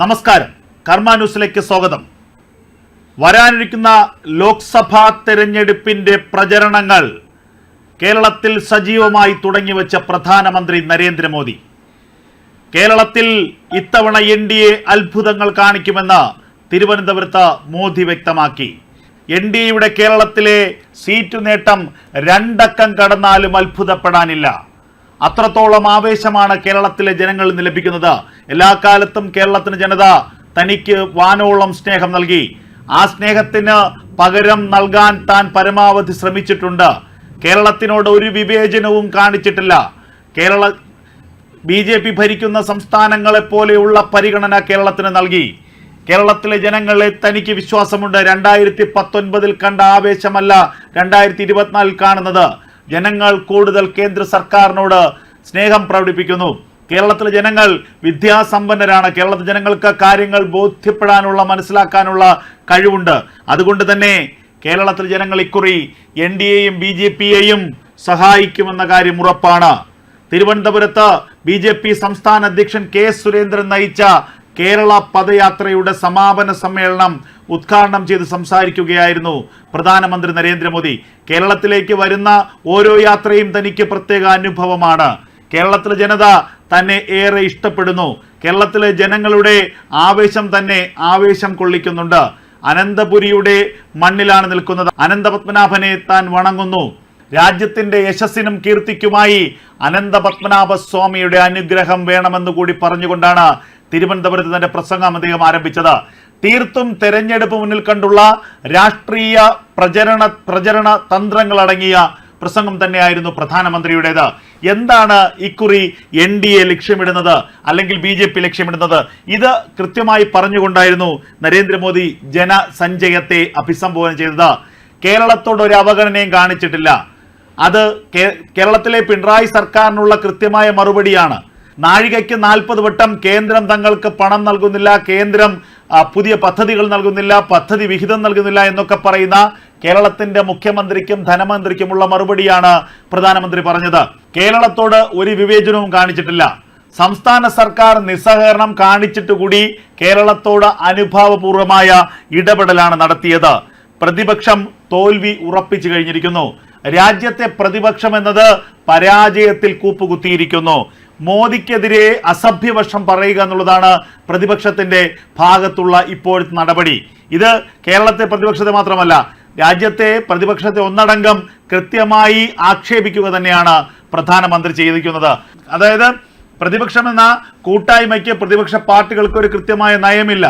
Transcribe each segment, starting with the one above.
നമസ്കാരം. കർമ്മ ന്യൂസിലേക്ക് സ്വാഗതം. വരാനിരിക്കുന്ന ലോക്സഭാ തെരഞ്ഞെടുപ്പിന്റെ പ്രചരണങ്ങൾ കേരളത്തിൽ സജീവമായി തുടങ്ങിവെച്ച പ്രധാനമന്ത്രി നരേന്ദ്രമോദി. കേരളത്തിൽ ഇത്തവണ എൻ ഡി എ അത്ഭുതങ്ങൾ കാണിക്കുമെന്ന് തിരുവനന്തപുരത്ത് മോദി വ്യക്തമാക്കി. എൻ ഡി എയുടെ കേരളത്തിലെ സീറ്റ് നേട്ടം രണ്ടക്കം കടന്നാലും അത്ഭുതപ്പെടാനില്ല. അത്രത്തോളം ആവേശമാണ് കേരളത്തിലെ ജനങ്ങളിൽ നിന്ന് ലഭിക്കുന്നത്. എല്ലാ കാലത്തും കേരളത്തിന് ജനത തനിക്ക് വാനോളം സ്നേഹം നൽകി. ആ സ്നേഹത്തിന് പകരം നൽകാൻ താൻ പരമാവധി ശ്രമിച്ചിട്ടുണ്ട്. കേരളത്തിനോട് ഒരു വിവേചനവും കാണിച്ചിട്ടില്ല. കേരള ബി ജെ പി ഭരിക്കുന്ന സംസ്ഥാനങ്ങളെപ്പോലെയുള്ള പരിഗണന കേരളത്തിന് നൽകി. കേരളത്തിലെ ജനങ്ങളെ തനിക്ക് വിശ്വാസമുണ്ട്. രണ്ടായിരത്തി പത്തൊൻപതിൽ കണ്ട ആവേശമല്ല രണ്ടായിരത്തി ഇരുപത്തിനാലിൽ കാണുന്നത്. ജനങ്ങൾ കൂടുതൽ കേന്ദ്ര സർക്കാരിനോട് സ്നേഹം പ്രകടിപ്പിക്കുന്നു. കേരളത്തിലെ ജനങ്ങൾ വിദ്യാസമ്പന്നരാണ്. കേരളത്തിലെ ജനങ്ങൾക്ക് കാര്യങ്ങൾ ബോധ്യപ്പെടാനുള്ള മനസ്സിലാക്കാനുള്ള കഴിവുണ്ട്. അതുകൊണ്ട് തന്നെ കേരളത്തിലെ ജനങ്ങൾ ഇക്കുറി എൻ ഡി എയും ബി ജെ പിയെയും സഹായിക്കുമെന്ന കാര്യം ഉറപ്പാണ്. തിരുവനന്തപുരത്ത് ബി ജെ പി സംസ്ഥാന അധ്യക്ഷൻ കെ സുരേന്ദ്രൻ നയിച്ച കേരള പദയാത്രയുടെ സമാപന സമ്മേളനം ഉദ്ഘാടനം ചെയ്ത് സംസാരിക്കുകയായിരുന്നു പ്രധാനമന്ത്രി നരേന്ദ്രമോദി. കേരളത്തിലേക്ക് വരുന്ന ഓരോ യാത്രയും തനിക്ക് പ്രത്യേക അനുഭവമാണ്. കേരളത്തിലെ ജനത തന്നെ ഏറെ ഇഷ്ടപ്പെടുന്നു. കേരളത്തിലെ ജനങ്ങളുടെ ആവേശം തന്നെ ആവേശം കൊള്ളിക്കുന്നുണ്ട്. അനന്തപുരിയുടെ മണ്ണിലാണ് നിൽക്കുന്നത്. അനന്തപത്മനാഭനെ താൻ വണങ്ങുന്നു. രാജ്യത്തിന്റെ യശസ്സിനും കീർത്തിക്കുമായി അനന്തപത്മനാഭ സ്വാമിയുടെ അനുഗ്രഹം വേണമെന്ന് കൂടി പറഞ്ഞുകൊണ്ടാണ് തിരുവനന്തപുരത്ത് തന്റെ പ്രസംഗം അദ്ദേഹം ആരംഭിച്ചത്. തീർത്തും തെരഞ്ഞെടുപ്പ് മുന്നിൽ കണ്ടുള്ള രാഷ്ട്രീയ പ്രചരണ പ്രചരണ തന്ത്രങ്ങൾ അടങ്ങിയ പ്രസംഗം തന്നെയായിരുന്നു പ്രധാനമന്ത്രിയുടേത്. എന്താണ് ഇക്കുറി എൻ ഡി എ ലക്ഷ്യമിടുന്നത് അല്ലെങ്കിൽ ബി ജെ പി ലക്ഷ്യമിടുന്നത്? ഇത് കൃത്യമായി പറഞ്ഞുകൊണ്ടായിരുന്നു നരേന്ദ്രമോദി ജനസഞ്ചയത്തെ അഭിസംബോധന ചെയ്തത്. കേരളത്തോട് ഒരു അവഗണനയും കാണിച്ചിട്ടില്ല. അത് കേരളത്തിലെ പിണറായി സർക്കാരിനുള്ള കൃത്യമായ മറുപടിയാണ്. നാഴികയ്ക്ക് നാൽപ്പത് വട്ടം കേന്ദ്രം തങ്ങൾക്ക് പണം നൽകുന്നില്ല കേന്ദ്രം പുതിയ പദ്ധതികൾ നൽകുന്നില്ല പദ്ധതി വിഹിതം നൽകുന്നില്ല എന്നൊക്കെ പറയുന്ന കേരളത്തിന്റെ മുഖ്യമന്ത്രിക്കും ധനമന്ത്രിക്കുമുള്ള മറുപടിയാണ് പ്രധാനമന്ത്രി പറഞ്ഞത്. കേരളത്തോട് ഒരു വിവേചനവും കാണിച്ചിട്ടില്ല. സംസ്ഥാന സർക്കാർ നിസ്സഹകരണം കാണിച്ചിട്ട് കൂടി കേരളത്തോട് അനുഭാവപൂർവമായ ഇടപെടലാണ് നടത്തിയത്. പ്രതിപക്ഷം തോൽവി ഉറപ്പിച്ചു കഴിഞ്ഞിരിക്കുന്നു. രാജ്യത്തെ പ്രതിപക്ഷം എന്നത് പരാജയത്തിൽ കൂപ്പുകുത്തിയിരിക്കുന്നു. മോദിക്കെതിരെ അസഭ്യവശം പറയുക എന്നുള്ളതാണ് പ്രതിപക്ഷത്തിന്റെ ഭാഗത്തുള്ള ഇപ്പോഴത്തെ നടപടി. ഇത് കേരളത്തെ പ്രതിപക്ഷത്തെ മാത്രമല്ല രാജ്യത്തെ പ്രതിപക്ഷത്തെ ഒന്നടങ്കം കൃത്യമായി ആക്ഷേപിക്കുക തന്നെയാണ് പ്രധാനമന്ത്രി ചെയ്തിരിക്കുന്നത്. അതായത് പ്രതിപക്ഷം എന്ന കൂട്ടായ്മയ്ക്ക് പ്രതിപക്ഷ പാർട്ടികൾക്ക് ഒരു കൃത്യമായ നയമില്ല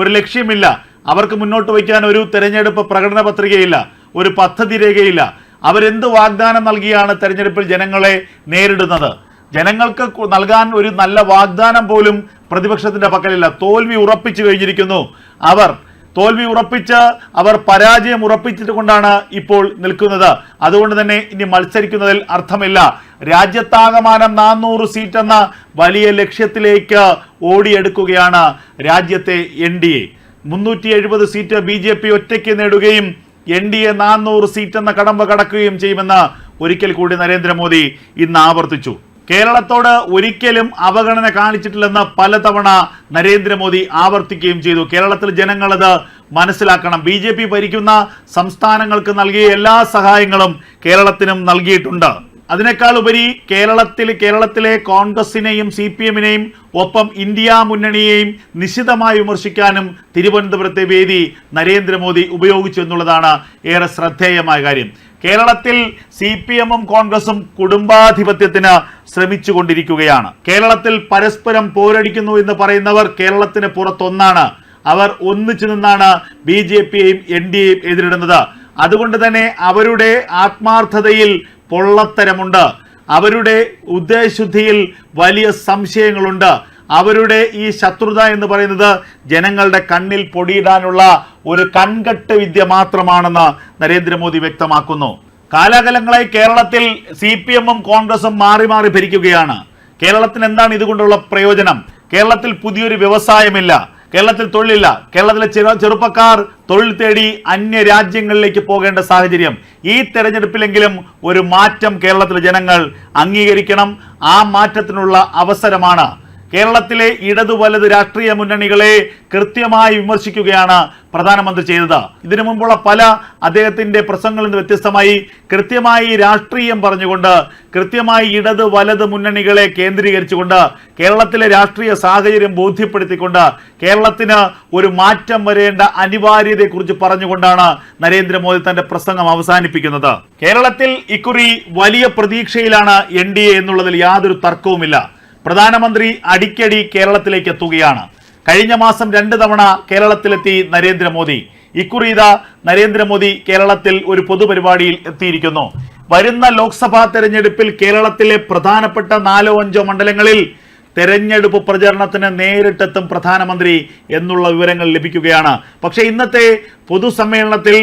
ഒരു ലക്ഷ്യമില്ല. അവർക്ക് മുന്നോട്ട് വയ്ക്കാൻ ഒരു തെരഞ്ഞെടുപ്പ് പ്രകടന പത്രികയില്ല ഒരു പദ്ധതി രേഖയില്ല. അവരെന്ത് വാഗ്ദാനം നൽകിയാണ് തെരഞ്ഞെടുപ്പിൽ ജനങ്ങളെ നേരിടുന്നത്? ജനങ്ങൾക്ക് നൽകാൻ ഒരു നല്ല വാഗ്ദാനം പോലും പ്രതിപക്ഷത്തിന്റെ പക്കലില്ല. തോൽവി ഉറപ്പിച്ചു കഴിഞ്ഞിരിക്കുന്നു. അവർ തോൽവി ഉറപ്പിച്ച് അവർ പരാജയം ഉറപ്പിച്ചിട്ട് കൊണ്ടാണ് ഇപ്പോൾ നിൽക്കുന്നത്. അതുകൊണ്ട് തന്നെ ഇനി മത്സരിക്കുന്നതിൽ അർത്ഥമില്ല. രാജ്യത്താകമാനം നാനൂറ് സീറ്റ് എന്ന വലിയ ലക്ഷ്യത്തിലേക്ക് ഓടിയെടുക്കുകയാണ് രാജ്യത്തെ എൻ ഡി എ. മുന്നൂറ്റി എഴുപത് സീറ്റ് ബി ജെ പി ഒറ്റയ്ക്ക് നേടുകയും എൻ ഡി എ നാനൂറ് സീറ്റ് എന്ന കടമ്പ കടക്കുകയും ചെയ്യുമെന്ന് ഒരിക്കൽ കൂടി നരേന്ദ്രമോദി ഇന്ന് ആവർത്തിച്ചു. കേരളത്തോട് ഒരിക്കലും അവഗണന കാണിച്ചിട്ടില്ലെന്ന് പലതവണ നരേന്ദ്രമോദി ആവർത്തിക്കുകയും ചെയ്തു. കേരളത്തിൽ ജനങ്ങളത് മനസ്സിലാക്കണം. ബി ജെ പി ഭരിക്കുന്ന സംസ്ഥാനങ്ങൾക്ക് നൽകിയ എല്ലാ സഹായങ്ങളും കേരളത്തിനും നൽകിയിട്ടുണ്ട്. അതിനേക്കാൾ ഉപരി കേരളത്തിൽ കേരളത്തിലെ കോൺഗ്രസിനെയും സി പി എമ്മിനെയും ഒപ്പം ഇന്ത്യ മുന്നണിയെയും നിശിതമായി വിമർശിക്കാനും തിരുവനന്തപുരത്തെ വേദി നരേന്ദ്രമോദി ഉപയോഗിച്ചു എന്നുള്ളതാണ് ഏറെ ശ്രദ്ധേയമായ കാര്യം. കേരളത്തിൽ സി പി എമ്മും കോൺഗ്രസും കുടുംബാധിപത്യത്തിന് ശ്രമിച്ചുകൊണ്ടിരിക്കുകയാണ്. കേരളത്തിൽ പരസ്പരം പോരടിക്കുന്നു എന്ന് പറയുന്നവർ കേരളത്തിന് പുറത്തൊന്നാണ്. അവർ ഒന്നിച്ചു നിന്നാണ് ബി ജെ പിയെയും എൻ ഡി എയും എതിരിടുന്നത്. അതുകൊണ്ട് തന്നെ അവരുടെ ആത്മാർത്ഥതയിൽ പൊള്ളത്തരമുണ്ട്. അവരുടെ ഉദ്ദേശശുദ്ധിയിൽ വലിയ സംശയങ്ങളുണ്ട്. അവരുടെ ഈ ശത്രുത എന്ന് പറയുന്നത് ജനങ്ങളുടെ കണ്ണിൽ പൊടിയിടാനുള്ള ഒരു കൺകെട്ട് വിദ്യ മാത്രമാണെന്ന് നരേന്ദ്രമോദി വ്യക്തമാക്കുന്നു. കാലാകാലങ്ങളായി കേരളത്തിൽ സി പി എമ്മും കോൺഗ്രസും മാറി മാറി ഭരിക്കുകയാണ്. കേരളത്തിന് എന്താണ് ഇതുകൊണ്ടുള്ള പ്രയോജനം? കേരളത്തിൽ പുതിയൊരു വ്യവസായമില്ല. കേരളത്തിൽ തൊഴിലില്ല. കേരളത്തിലെ ചെറു ചെറുപ്പക്കാർ തൊഴിൽ തേടി അന്യ രാജ്യങ്ങളിലേക്ക് പോകേണ്ട സാഹചര്യം. ഈ തെരഞ്ഞെടുപ്പിലെങ്കിലും ഒരു മാറ്റം കേരളത്തിലെ ജനങ്ങൾ അംഗീകരിക്കണം. ആ മാറ്റത്തിനുള്ള അവസരമാണ് കേരളത്തിലെ ഇടതു വലത് രാഷ്ട്രീയ മുന്നണികളെ കൃത്യമായി വിമർശിക്കുകയാണ് പ്രധാനമന്ത്രി ചെയ്തത്. ഇതിനു മുമ്പുള്ള പല അദ്ദേഹത്തിന്റെ പ്രസംഗങ്ങളിൽ നിന്ന് വ്യത്യസ്തമായി കൃത്യമായി രാഷ്ട്രീയം പറഞ്ഞുകൊണ്ട് കൃത്യമായി ഇടത് വലത് മുന്നണികളെ കേന്ദ്രീകരിച്ചുകൊണ്ട് കേരളത്തിലെ രാഷ്ട്രീയ സാഹചര്യം ബോധ്യപ്പെടുത്തിക്കൊണ്ട് കേരളത്തിന് ഒരു മാറ്റം വരേണ്ട അനിവാര്യതയെക്കുറിച്ച് പറഞ്ഞുകൊണ്ടാണ് നരേന്ദ്രമോദി തന്റെ പ്രസംഗം അവസാനിപ്പിക്കുന്നത്. കേരളത്തിൽ ഇക്കുറി വലിയ പ്രതീക്ഷയിലാണ് എൻ ഡി എ എന്നുള്ളതിൽ യാതൊരു തർക്കവുമില്ല. പ്രധാനമന്ത്രി അടിക്കടി കേരളത്തിലേക്ക് എത്തുകയാണ്. കഴിഞ്ഞ മാസം രണ്ട് തവണ കേരളത്തിലെത്തി നരേന്ദ്രമോദി. ഇക്കുറി ഇതാ നരേന്ദ്രമോദി കേരളത്തിൽ ഒരു പൊതുപരിപാടിയിൽ എത്തിയിരിക്കുന്നു. വരുന്ന ലോക്സഭാ തെരഞ്ഞെടുപ്പിൽ കേരളത്തിലെ പ്രധാനപ്പെട്ട നാലോ അഞ്ചോ മണ്ഡലങ്ങളിൽ തെരഞ്ഞെടുപ്പ് പ്രചരണത്തിന് നേരിട്ടെത്തും പ്രധാനമന്ത്രി എന്നുള്ള വിവരങ്ങൾ ലഭിക്കുകയാണ്. പക്ഷേ ഇന്നത്തെ പൊതുസമ്മേളനത്തിൽ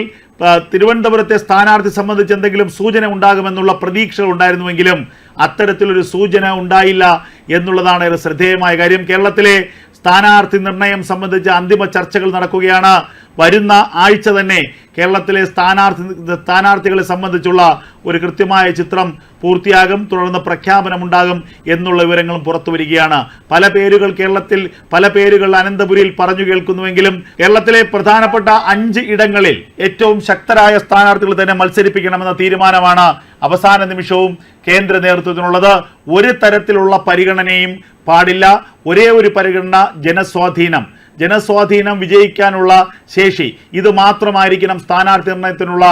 തിരുവനന്തപുരത്തെ സ്ഥാനാർത്ഥി സംബന്ധിച്ച് എന്തെങ്കിലും സൂചന ഉണ്ടാകുമെന്നുള്ള പ്രതീക്ഷകൾ ഉണ്ടായിരുന്നുവെങ്കിലും അത്തരത്തിലൊരു സൂചന ഉണ്ടായില്ല എന്നുള്ളതാണ് ഏറെ ശ്രദ്ധേയമായ കാര്യം. കേരളത്തിലെ സ്ഥാനാർത്ഥി നിർണയം സംബന്ധിച്ച് അന്തിമ ചർച്ചകൾ നടക്കുകയാണ്. വരുന്ന ആഴ്ച തന്നെ കേരളത്തിലെ സ്ഥാനാർത്ഥി സ്ഥാനാർത്ഥികളെ സംബന്ധിച്ചുള്ള ഒരു കൃത്യമായ ചിത്രം പൂർത്തിയാകും തുടർന്ന് പ്രഖ്യാപനമുണ്ടാകും എന്നുള്ള വിവരങ്ങളും പുറത്തു വരികയാണ്. പല പേരുകൾ കേരളത്തിൽ പല പേരുകൾ അനന്തപുരിയിൽ പറഞ്ഞു കേൾക്കുന്നുവെങ്കിലും കേരളത്തിലെ പ്രധാനപ്പെട്ട അഞ്ച് ഇടങ്ങളിൽ ഏറ്റവും ശക്തരായ സ്ഥാനാർത്ഥികൾ തന്നെ മത്സരിപ്പിക്കണമെന്ന തീരുമാനമാണ് അവസാന നിമിഷവും കേന്ദ്ര നേതൃത്വത്തിനുള്ളത്. ഒരു തരത്തിലുള്ള പരിഗണനയും പാടില്ല. ഒരേ ഒരു പരിഗണന ജനസ്വാധീനം. ജനസ്വാധീനം വിജയിക്കാനുള്ള ശേഷി. ഇത് മാത്രമായിരിക്കണം സ്ഥാനാർത്ഥി നിർണയത്തിനുള്ള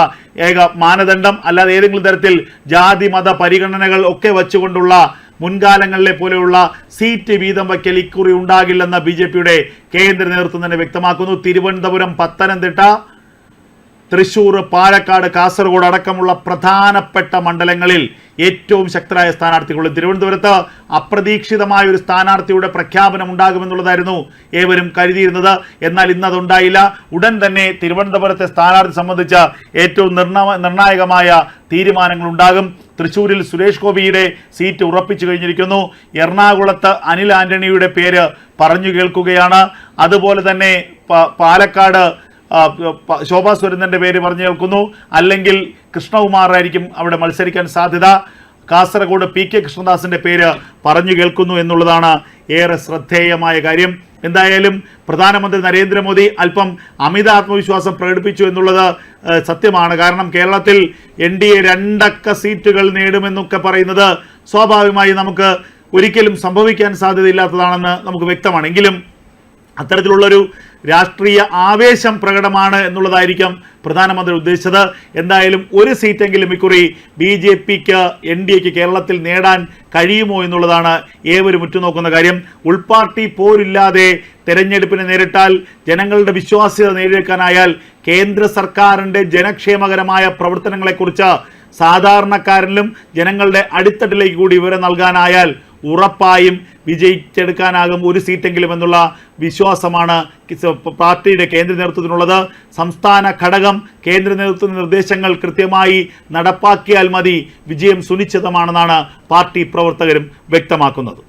ഏക മാനദണ്ഡം. അല്ലാതെ ഏതെങ്കിലും തരത്തിൽ ജാതി മത പരിഗണനകൾ ഒക്കെ വച്ചുകൊണ്ടുള്ള മുൻകാലങ്ങളിലെ പോലെയുള്ള സീറ്റ് വീതം വയ്ക്കൽ ഇക്കുറി ഉണ്ടാകില്ലെന്ന് ബി കേന്ദ്ര നേതൃത്വം തന്നെ വ്യക്തമാക്കുന്നു. തിരുവനന്തപുരം പത്തനംതിട്ട തൃശൂർ പാലക്കാട് കാസർഗോഡ് അടക്കമുള്ള പ്രധാനപ്പെട്ട മണ്ഡലങ്ങളിൽ ഏറ്റവും ശക്തരായ സ്ഥാനാർത്ഥികളും തിരുവനന്തപുരത്ത് അപ്രതീക്ഷിതമായ ഒരു സ്ഥാനാർത്ഥിയുടെ പ്രഖ്യാപനം ഉണ്ടാകുമെന്നുള്ളതായിരുന്നു ഏവരും കരുതിയിരുന്നത്. എന്നാൽ ഇന്നതുണ്ടായില്ല. ഉടൻ തന്നെ തിരുവനന്തപുരത്തെ സ്ഥാനാർത്ഥി സംബന്ധിച്ച ഏറ്റവും നിർണ നിർണായകമായ തീരുമാനങ്ങൾ ഉണ്ടാകും തൃശൂരിൽ സുരേഷ് ഗോപിയുടെ സീറ്റ് ഉറപ്പിച്ചു കഴിഞ്ഞിരിക്കുന്നു. എറണാകുളത്ത് അനിൽ ആന്റണിയുടെ പേര് പറഞ്ഞു കേൾക്കുകയാണ്. അതുപോലെ തന്നെ പാലക്കാട് ശോഭാ സുരേന്ദ്രന്റെ പേര് പറഞ്ഞു കേൾക്കുന്നു. അല്ലെങ്കിൽ കൃഷ്ണകുമാറായിരിക്കും അവിടെ മത്സരിക്കാൻ സാധ്യത. കാസർഗോഡ് പി കെ കൃഷ്ണദാസിന്റെ പേര് പറഞ്ഞു കേൾക്കുന്നു എന്നുള്ളതാണ് ഏറെ ശ്രദ്ധേയമായ കാര്യം. എന്തായാലും പ്രധാനമന്ത്രി നരേന്ദ്രമോദി അല്പം അമിത ആത്മവിശ്വാസം പ്രകടിപ്പിച്ചു എന്നുള്ളത് സത്യമാണ്. കാരണം കേരളത്തിൽ എൻ ഡി എ രണ്ടക്ക സീറ്റുകൾ നേടുമെന്നൊക്കെ പറയുന്നത് സ്വാഭാവികമായി നമുക്ക് ഒരിക്കലും സംഭവിക്കാൻ സാധ്യതയില്ലാത്തതാണെന്ന് നമുക്ക് വ്യക്തമാണ്. എങ്കിലും അത്തരത്തിലുള്ളൊരു രാഷ്ട്രീയ ആവേശം പ്രകടമാണ് എന്നുള്ളതായിരിക്കും പ്രധാനമന്ത്രി ഉദ്ദേശിച്ചത്. എന്തായാലും ഒരു സീറ്റെങ്കിലും ഇക്കുറി ബി ജെ പിക്ക് എൻ ഡി എക്ക് കേരളത്തിൽ നേടാൻ കഴിയുമോ എന്നുള്ളതാണ് ഏവരും ഉറ്റുനോക്കുന്ന കാര്യം. ഉൾപാർട്ടി പോരില്ലാതെ തെരഞ്ഞെടുപ്പിനെ നേരിട്ടാൽ ജനങ്ങളുടെ വിശ്വാസ്യത നേടിയെടുക്കാനായാൽ കേന്ദ്ര സർക്കാരിന്റെ ജനക്ഷേമകരമായ പ്രവർത്തനങ്ങളെക്കുറിച്ച് സാധാരണക്കാരനിലും ജനങ്ങളുടെ അടിത്തട്ടിലേക്ക് കൂടി വിവരം നൽകാനായാൽ ഉറപ്പായും വിജയിച്ചെടുക്കാനാകും ഒരു സീറ്റെങ്കിലും എന്നുള്ള വിശ്വാസമാണ് പാർട്ടിയുടെ കേന്ദ്ര നേതൃത്വത്തിനുള്ളത്. സംസ്ഥാന ഘടകം കേന്ദ്ര നേതൃത്വ നിർദ്ദേശങ്ങൾ കൃത്യമായി നടപ്പാക്കിയാൽ മതി. വിജയം സുനിശ്ചിതമാണെന്നാണ് പാർട്ടി പ്രവർത്തകരും വ്യക്തമാക്കുന്നത്.